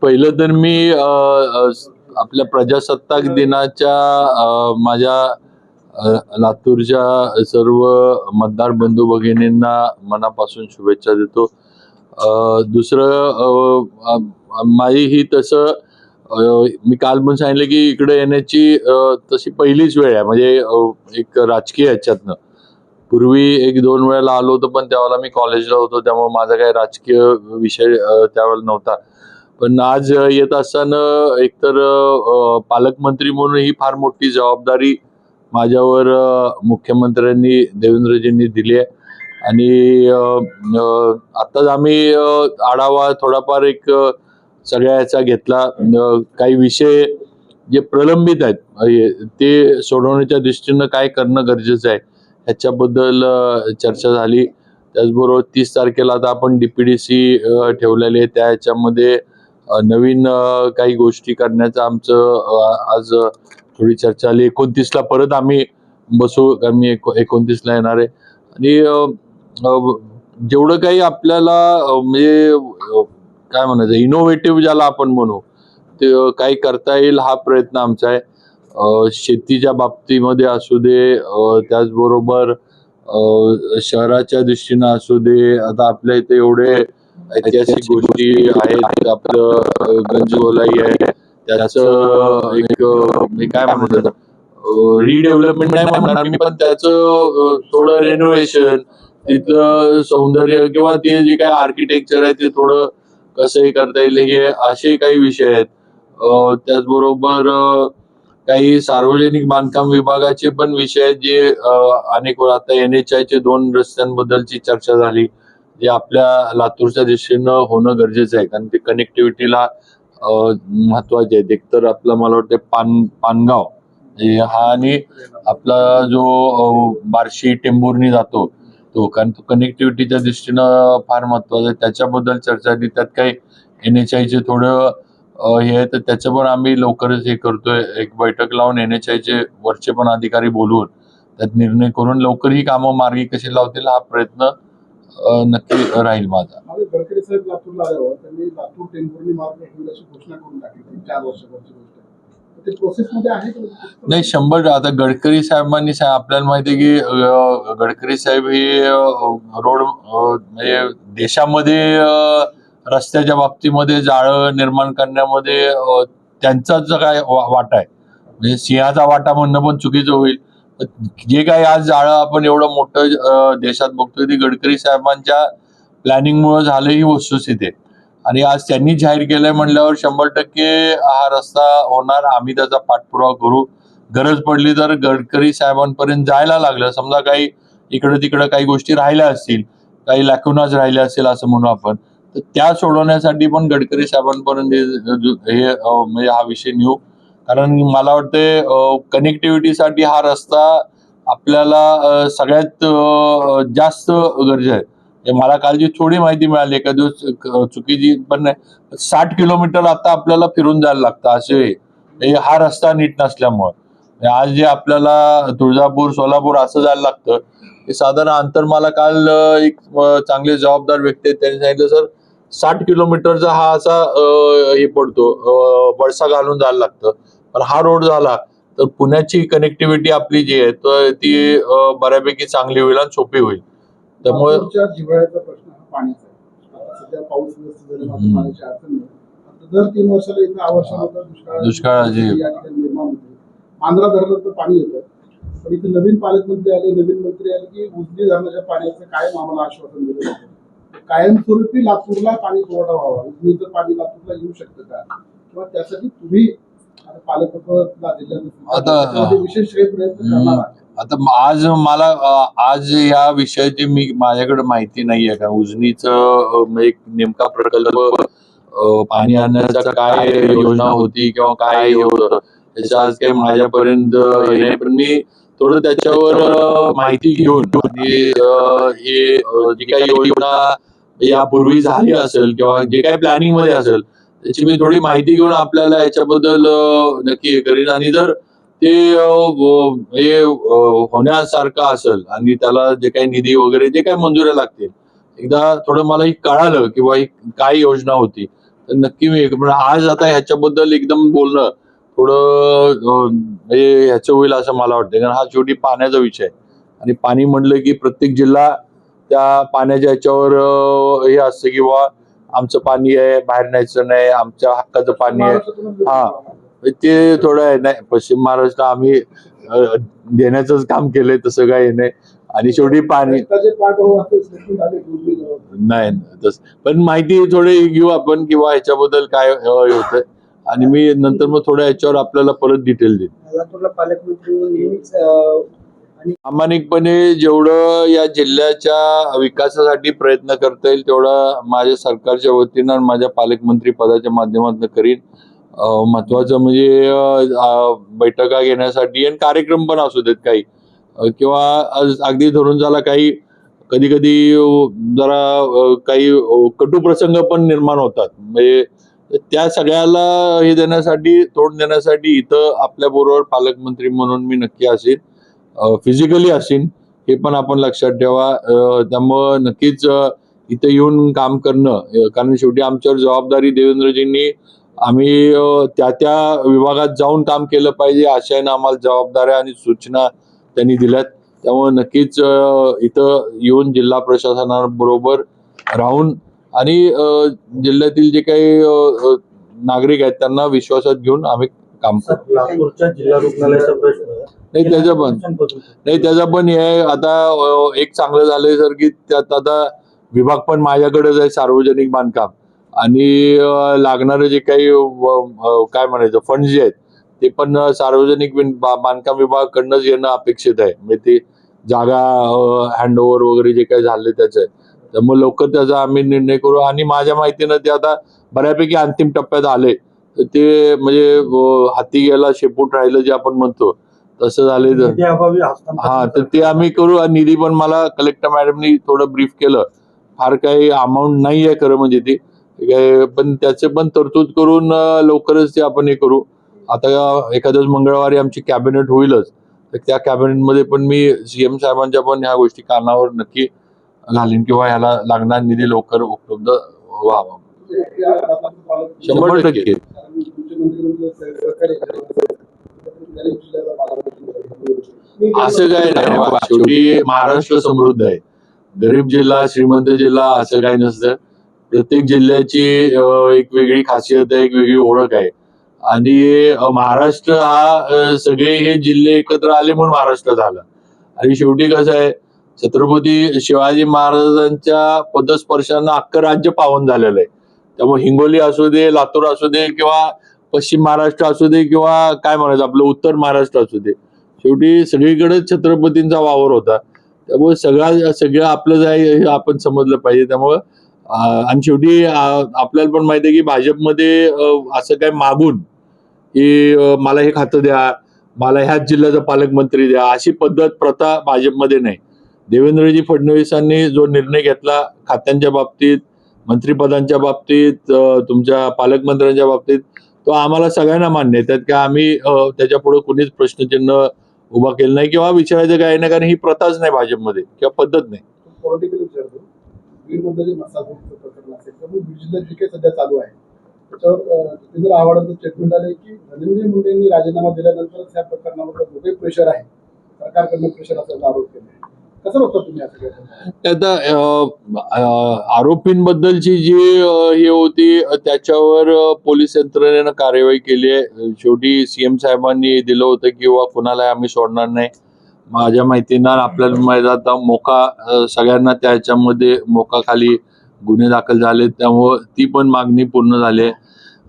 पहिलं तर मी अ, आपल्या प्रजासत्ताक दिनाच्या माझ्या लातूरच्या सर्व मतदार बंधू भगिनींना मनापासून शुभेच्छा देतो. दुसरं माझी ही तसं मी काल पण सांगितलं की इकडे येण्याची तशी पहिलीच वेळ आहे. म्हणजे एक राजकीय ह्याच्यातनं. पूर्वी एक दोन वेळेला आलो होतो पण त्यावेळेला मी कॉलेजला होतो त्यामुळे माझा काही राजकीय विषय त्यावेळेला नव्हता. पण आज येत असताना एकतर पालकमंत्री म्हणून ही फार मोठी जबाबदारी माझ्यावर मुख्यमंत्र्यांनी देवेंद्रजींनी दिली आहे. आणि आत्ताच आम्ही आढावा थोडाफार एक सगळ्या याचा घेतला. काही विषय जे प्रलंबित आहेत ते सोडवण्याच्या दृष्टीनं काय करणं गरजेचं आहे. ह्याच्याबद्दल चर्चा झाली. त्याचबरोबर तीस तारखेला आता आपण डीपीडीसी ठेवलेले आहे त्या ह्याच्यामध्ये नवीन काही गोष्टी करण्याचं आमचं आज थोडी चर्चा आली एकोणतीसला परत आम्ही बसू. कारण मी एकोणतीसला येणार आहे. आणि जेवढं काही आपल्याला म्हणजे काय म्हणायचं? इनोव्हेटिव्ह ज्याला आपण म्हणू ते काही करता येईल हा प्रयत्न आमचा आहे. शेतीच्या बाबतीमध्ये असू दे त्याचबरोबर शहराच्या दृष्टीनं असू दे आता आपल्या इथे एवढे ऐतिहासिक गोष्टी आहेत आपलं गंजगोलाई आहे त्याच एक मी काय म्हणतात रिडेव्हलपमेंट नाही म्हणणार मी पण त्याचं थोडं रेनोव्हेशन तिथलं सौंदर्य किंवा ते जे काही आर्किटेक्चर आहे ते थोडं कसंही करता येईल हे असे काही विषय आहेत. त्याचबरोबर काही सार्वजनिक बांधकाम विभागाचे पण विषय आहेत जे अनेक वेळा आता एन एच आयचे दोन रस्त्यांबद्दलची चर्चा झाली जे आपल्या लातूरच्या दिशेनं होणं गरजेचं आहे. कारण ते कनेक्टिव्हिटीला महत्त्वाचे आहेत. एकतर आपलं मला वाटतं पान पानगाव. हा आणि आपला जो बार्शी टेंभुर्णी जातो तो. कारण तो कनेक्टिव्हिटीच्या दृष्टीनं फार महत्त्वाचा आहे. त्याच्याबद्दल चर्चा झाली. त्यात काही एन एच आयचे थोडं हे आहे तर त्याचं पण आम्ही लवकरच हे करतोय. एक बैठक लावून एन एच आयचे वरचे पण अधिकारी बोलवून त्यात निर्णय करून लवकर ही कामं मार्गी कशी लावतील हा प्रयत्न नक्की राहील माझा. मागे गडकरी साहेब लातूरला आल्यावर त्यांनी लातूर टेंभुर्णी मार्ग होईल अशी घोषणा करून टाकली ती चार वर्षापूर्वीची गोष्ट आहे. तर ते प्रोसेसमध्ये आहे का? नाही शंभर आता गडकरी साहेबांनी आपल्याला माहिती आहे की गडकरी साहेब हे रोड म्हणजे देशामध्ये रस्त्याच्या बाबतीमध्ये जाळं निर्माण करण्यामध्ये त्यांचाच जो काय वाटा आहे. म्हणजे सिंहाचा वाटा म्हणणं पण चुकीचं होईल. जे काही आज जाळं आपण एवढं मोठं देशात बघतोय ते गडकरी साहेबांच्या प्लॅनिंगमुळे झालं ही वस्तुस्थिती आहे. आणि आज त्यांनी जाहीर केलंय म्हणल्यावर शंभर टक्के हा रस्ता होणार. आम्ही त्याचा पाठपुरावा करू. गरज पडली तर गडकरी साहेबांपर्यंत जायला लागलं. समजा काही इकडं तिकडं काही गोष्टी राहिल्या असतील काही लॅक्युनाज राहिल्या असतील असं म्हणू आपण. तर त्या सोडवण्यासाठी पण गडकरी साहेबांपर्यंत हे- म्हणजे हा विषय नेऊ. कारण मला वाटतं कनेक्टिव्हिटीसाठी हा रस्ता आपल्याला सगळ्यात जास्त गरजे आहे. मला कालची थोडी माहिती मिळाली एका दिवस चुकीची पण नाही. साठ किलोमीटर आता आपल्याला फिरून जायला लागतं असे हा रस्ता नीट नसल्यामुळे. आज जे आपल्याला तुळजापूर सोलापूर असं जायला लागतं हे साधारण अंतर मला काल एक चांगले जबाबदार व्यक्ती आहेत. त्यांनी सांगितलं सर साठ किलोमीटरचा हा असा हे पडतो अं, वळसा घालून जायला लागतं. पण हा रोड झाला तर पुण्याची कनेक्टिव्हिटी आपली जी आहे तर ती बऱ्यापैकी चांगली होईल आणि सोपी होईल. त्यामुळे लातूरच्या जिव्हाळ्याचा प्रश्न हा पाणीचा आहे. आता सध्या पाऊस व्यवस्थित झाल्यामुळे आता हम्म. पाण्याची अडचण नाही. आता दर तीन वर्षाला इथं आवर्षाला दुष्काळ मांजरा धरणाचं पाणी येतं. पण इथे नवीन पालकमंत्री आले नवीन मंत्री आले की उजनी धरणाच्या पाण्याचं कायम आम्हाला आश्वासन दिलं जातं. कायमस्वरूपी लातूरला पाणी पुरवठा व्हावा. उजनीचं पाणी लातूरला येऊ शकतं का? किंवा त्यासाठी तुम्ही आता विशेष काही प्रयत्न करणार आहात? आता आज मला आज या विषयाची मी माझ्याकडे माहिती नाहीये का उजनीचं एक नेमका प्रकल्प पाणी आणण्याचा काय योजना होती किंवा काय होतं? त्याच्या आज काही माझ्यापर्यंत हे नाही पण मी थोडं त्याच्यावर माहिती घेऊन म्हणजे, हे जे काही योजना यापूर्वी झाली असेल किंवा जे काही प्लॅनिंगमध्ये असेल त्याची मी थोडी माहिती घेऊन आपल्याला याच्याबद्दल नक्की हे करीन. आणि जर ते हे होण्यासारखं असेल आणि त्याला जे काही निधी वगैरे जे काही मंजुऱ्या लागतील एकदा थोडं मला एक कळालं किंवा काय योजना होती तर नक्की मी पण आज आता ह्याच्याबद्दल एकदम बोलणं थोडं म्हणजे ह्याचं होईल असं मला वाटतं कारण हा शेवटी पाण्याचा विषय आहे. आणि पाणी म्हणलं की प्रत्येक जिल्हा त्या पाण्याच्या ह्याच्यावर हे असतं की बुवा आमचं पाणी आहे बाहेर न्यायचं नाही आमच्या हक्काचं पाणी आहे. हा. ते थोडं आहे नाही पश्चिम महाराष्ट्र आम्ही देण्याचंच काम केलंय तसं काही नाही. आणि शेवटी पाणी हो. नाही तस. पण माहिती थोडी घेऊ आपण किंवा ह्याच्याबद्दल काय होत आणि मी नंतर मग थोड्या ह्याच्यावर आपल्याला परत डिटेल देईन. प्रामाणिकपणे जेवढं या जिल्ह्याच्या विकासासाठी प्रयत्न करता येईल तेवढं माझ्या सरकारच्या वतीनं आणि माझ्या पालकमंत्री पदाच्या माध्यमातून करीन. महत्वाचं म्हणजे बैठका घेण्यासाठी आणि कार्यक्रम पण असू देत काही. किंवा अगदी धरून झाला काही कधी कधी जरा काही कटू प्रसंग पण निर्माण होतात. म्हणजे त्या सगळ्याला हे देण्यासाठी तोंड देण्यासाठी इथं आपल्या बरोबर पालकमंत्री म्हणून मी नक्की असेन फिजिकली असेन हे पण आपण लक्षात ठेवा. त्यामुळं नक्कीच इथं येऊन काम करणं कारण शेवटी आमच्यावर जबाबदारी देवेंद्रजींनी आम्ही त्या त्या विभागात जाऊन काम केलं पाहिजे आशयानं आम्हाला जबाबदाऱ्या आणि सूचना त्यांनी दिल्यात. त्यामुळे नक्कीच इथं येऊन जिल्हा प्रशासनाबरोबर राहून आणि जिल्ह्यातील जे काही नागरिक आहेत त्यांना विश्वासात घेऊन आम्ही काम करू लातूरच्या जिल्हा रुग्णालयाचा प्रश्न नाही त्याचं पण. नाही त्याचं पण हे आता एक चांगलं झालंय सर की त्यात आता विभाग पण माझ्याकडेच आहे सार्वजनिक बांधकाम. आणि लागणारे जे काही काय म्हणायचं फंड जे आहेत ते पण सार्वजनिक बांधकाम विभागाकडनंच येणं अपेक्षित आहे. म्हणजे ते जागा हँडओव्हर वगैरे जे काही झाले त्याचं. त्यामुळे लवकर त्याचा आम्ही निर्णय करू. आणि माझ्या माहितीनं ते आता बऱ्यापैकी अंतिम टप्प्यात आले. तर ते म्हणजे हाती गेला शेपूट राहिलं जे आपण म्हणतो. तसं झाले तर. हा तर ते आम्ही करू. आणि निधी पण मला कलेक्टर मॅडमनी थोडं ब्रीफ केलं. फार काही अमाऊंट नाही आहे खरं म्हणजे ती. काय पण त्याचे पण तरतूद करून लवकरच ते आपण हे करू. आता एखाद्याच मंगळवारी आमची कॅबिनेट होईलच. तर त्या कॅबिनेटमध्ये पण मी सीएम साहेबांच्या पण ह्या गोष्टी कानावर नक्की घालीन किंवा ह्याला लागणारा निधी लवकर उपलब्ध व्हावा. शंभर टक्के. असं काय नाही. बाबा. शेवटी महाराष्ट्र समृद्ध आहे. गरीब जिल्हा श्रीमंत जिल्हा असं काही नसतं. प्रत्येक जिल्ह्याची एक वेगळी खासियत आहे एक वेगळी ओळख आहे. आणि महाराष्ट्र हा सगळे हे जिल्हे एकत्र आले म्हणून महाराष्ट्र झाला. आणि शेवटी कसं आहे छत्रपती शिवाजी महाराजांच्या पदस्पर्शानं अख्खं राज्य पावन झालेलं आहे. त्यामुळे हिंगोली असू दे लातूर असू दे किंवा पश्चिम महाराष्ट्र असू दे किंवा काय म्हणायचं आपलं उत्तर महाराष्ट्र असू दे. शेवटी सगळीकडेच छत्रपतींचा वावर होता. त्यामुळे सगळा सगळं आपलं जाय हे आपण समजलं पाहिजे. त्यामुळं आणि शेवटी आपल्याला पण माहिती आहे की भाजपमध्ये असं काय मागून की मला हे खातं द्या मला ह्याच जिल्ह्याचा पालकमंत्री द्या अशी पद्धत प्रथा भाजपमध्ये नाही. देवेंद्रजी फडणवीसांनी जो निर्णय घेतला खात्यांच्या बाबतीत मंत्रिपदांच्या बाबतीत अं, तुमच्या पालकमंत्र्यांच्या बाबतीत तो आम्हाला सगळ्यांना मान्य आहे. त्यात काय आम्ही त्याच्या पुढे कुणीच प्रश्नचिन्ह उभा केलं नाही किंवा विचारायचं काय नाही कारण ही प्रथाच नाही भाजपमध्ये किंवा पद्धत नाही. सध्या चालू आहे त्याच्यावर स्टेटमेंट आले की धनंजय मुंडेंनी राजीनामा दिल्यानंतर या प्रकरणावर प्रेशर आहे. सरकारकडनं प्रेशर असल्याचा आरोप केला. कसं तुम्ही आता आरोपींबद्दलची जी हे होती त्याच्यावर पोलीस यंत्रणेनं कार्यवाही केली आहे. शेवटी सीएम साहेबांनी दिलं होतं की वा कुणालाही आम्ही सोडणार नाही. माझ्या माहितीनं आपल्याला माहिती आता मोका सगळ्यांना त्याच्यामध्ये मोका खाली गुन्हे दाखल झाले. त्यामुळं ती पण मागणी पूर्ण झाली आहे.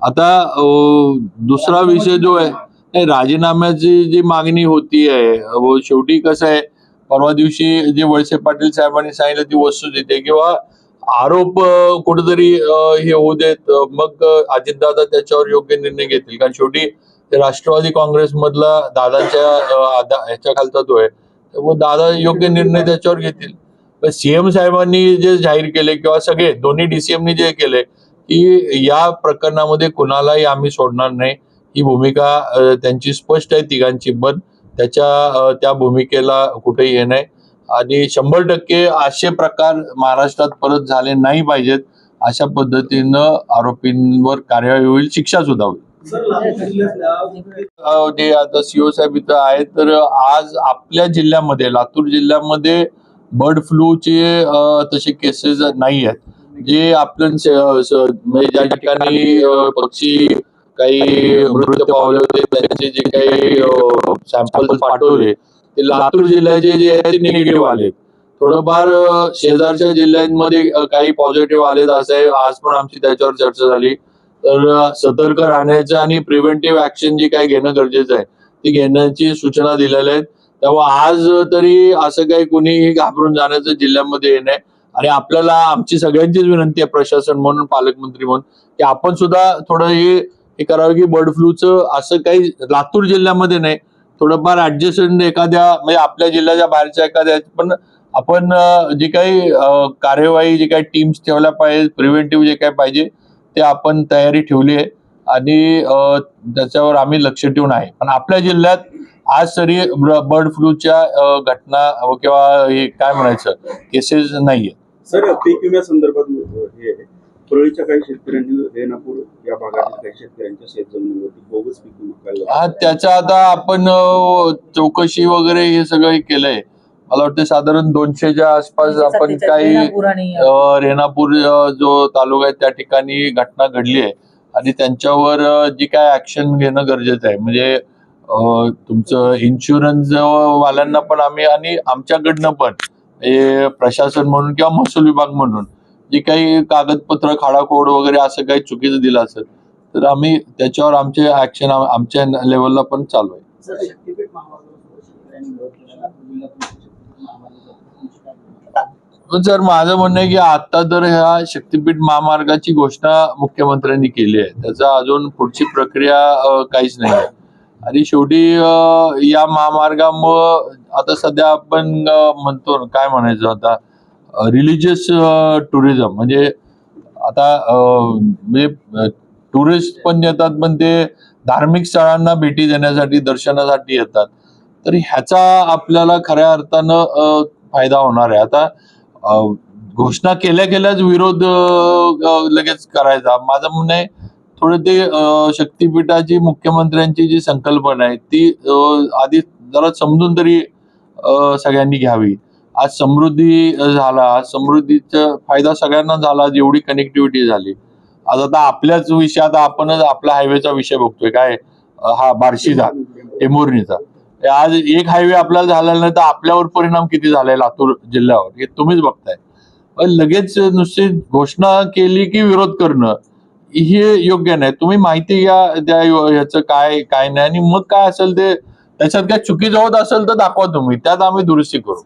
आता दुसरा विषय जो आहे राजीनाम्याची जी मागणी होती आहे शेवटी कसं आहे परवा दिवशी जे वळसे पाटील साहेबांनी सांगितलं ती वस्तू देते. किंवा आरोप कुठेतरी हे होऊ देत. मग अजितदादा त्याच्यावर योग्य निर्णय घेतील. कारण शेवटी ते राष्ट्रवादी काँग्रेसमधला दादाच्या ह्याच्या खालचा तो आहे त्यामुळे दादा योग्य निर्णय त्याच्यावर घेतील. पण सीएम साहेबांनी जे जाहीर केले किंवा सगळे दोन्ही डीसीएमनी जे केले की या प्रकरणामध्ये कुणालाही आम्ही सोडणार नाही. ही भूमिका त्यांची स्पष्ट आहे तिघांची पण त्याच्या त्या भूमिकेला कुठेही हे नाही. आणि शंभर टक्के असे प्रकार महाराष्ट्रात परत झाले नाही पाहिजेत अशा पद्धतीनं आरोपींवर कार्यवाही होईल शिक्षा सुद्धा होईल. जे आता सीओ साहेब इथं आहेत तर आज आपल्या जिल्ह्यामध्ये लातूर जिल्ह्यामध्ये बर्ड फ्लूचे तसे केसेस नाही आहेत जे आपण म्हणजे ज्या ठिकाणी पक्षी काही मृत पावले होते त्यांचे जे काही सॅम्पल पाठवले ते लातूर जिल्ह्याचे जे आहेत ते निगेटिव्ह आले. थोडंफार शेजारच्या जिल्ह्यांमध्ये काही पॉझिटिव्ह आलेत असं आहे. आज पण आमची त्याच्यावर चर्चा झाली. तर सतर्क राहण्याचं आणि प्रिव्हेंटिव्ह ऍक्शन जी काही घेणं गरजेचं आहे ती घेण्याची सूचना दिलेल्या आहेत. तेव्हा आज तरी असं काही कुणीही घाबरून जाण्याचं जिल्ह्यामध्ये नाही. आणि आपल्याला आमची सगळ्यांचीच विनंती आहे प्रशासन म्हणून पालकमंत्री म्हणून की आपण सुद्धा थोडं हे हे करावं की बर्ड फ्लूचं असं काही लातूर जिल्ह्यामध्ये नाही. थोडंफार ऍडजस्टमेंट एखाद्या म्हणजे आपल्या जिल्ह्याच्या बाहेरच्या एखाद्या पण आपण जी काही कार्यवाही जी काही टीम्स ठेवल्या पाहिजे प्रिव्हेंटिव्ह जे काही पाहिजे ते आपण तयारी ठेवली आहे. आणि त्याच्यावर आम्ही लक्ष ठेवून आहे. पण आपल्या जिल्ह्यात आज तरी बर्ड फ्लूच्या घटना किंवा हे काय म्हणायचं केसेस नाहीये. सर पीक विम्यासंदर्भात हे परळीच्या काही शेतकऱ्यांनी रेणापूर या भागातील काही शेतकऱ्यांच्या शेतजमिनीवरती बोगस पीक विमा हा त्याच्या आता आपण चौकशी वगैरे हे सगळं केलंय. मला वाटतं साधारण दोनशेच्या आसपास आपण काही रेणापूर जो तालुका आहे त्या ठिकाणी घटना घडली आहे. आणि त्यांच्यावर जी काय ऍक्शन घेणं गरजेचं आहे. म्हणजे अ, तुमचं इन्शुरन्स वाल्यांना पण आम्ही आणि आमच्याकडनं पण हे प्रशासन म्हणून किंवा महसूल विभाग म्हणून जी काही कागदपत्र खाडाखोड वगैरे असं काही चुकीचं दिलं असेल तर आम्ही त्याच्यावर आमचे ऍक्शन आमच्या लेवलला पण चालू आहे. सर माझं म्हणणं आहे की आता तर ह्या शक्तीपीठ महामार्गाची घोषणा मुख्यमंत्र्यांनी केली आहे. त्याचा अजून पुढची प्रक्रिया काहीच नाही आहे. आणि शेवटी या महामार्गामुळं आता सध्या आपण म्हणतो काय म्हणायचं आता? रिलिजियस टुरिझम म्हणजे आता म्हणजे टुरिस्ट पण येतात पण ते धार्मिक स्थळांना भेटी देण्यासाठी दर्शनासाठी येतात. तर ह्याचा आपल्याला खऱ्या अर्थानं फायदा होणार आहे. आता घोषणा केल्या केल्याच विरोध लगेच करायचा. माझं म्हणणं आहे थोडं ते शक्तीपीठाची मुख्यमंत्र्यांची जी संकल्पना आहे ती आधी जरा समजून तरी सगळ्यांनी घ्यावी. आज समृद्धी झाला आज समृद्धीचा फायदा सगळ्यांना झाला जेवढी कनेक्टिव्हिटी झाली. आज आता आपल्याच विषयात आपणच आपला हायवेचा विषय बघतोय. काय? हा बार्शीचा टेंभुर्णीचा आज एक हायवे आपल्याला झालेला नाही तर आपल्यावर परिणाम किती झालाय लातूर जिल्ह्यावर? हे तुम्हीच बघताय. पण लगेच नुसती घोषणा केली की विरोध करणं हे योग्य नाही. तुम्ही माहिती घ्या त्या ह्याचं काय काय नाही. आणि मग काय असेल ते त्याच्यात काय चुकीचं होत असेल तर दाखवा तुम्ही. त्यात आम्ही दुरुस्ती करू.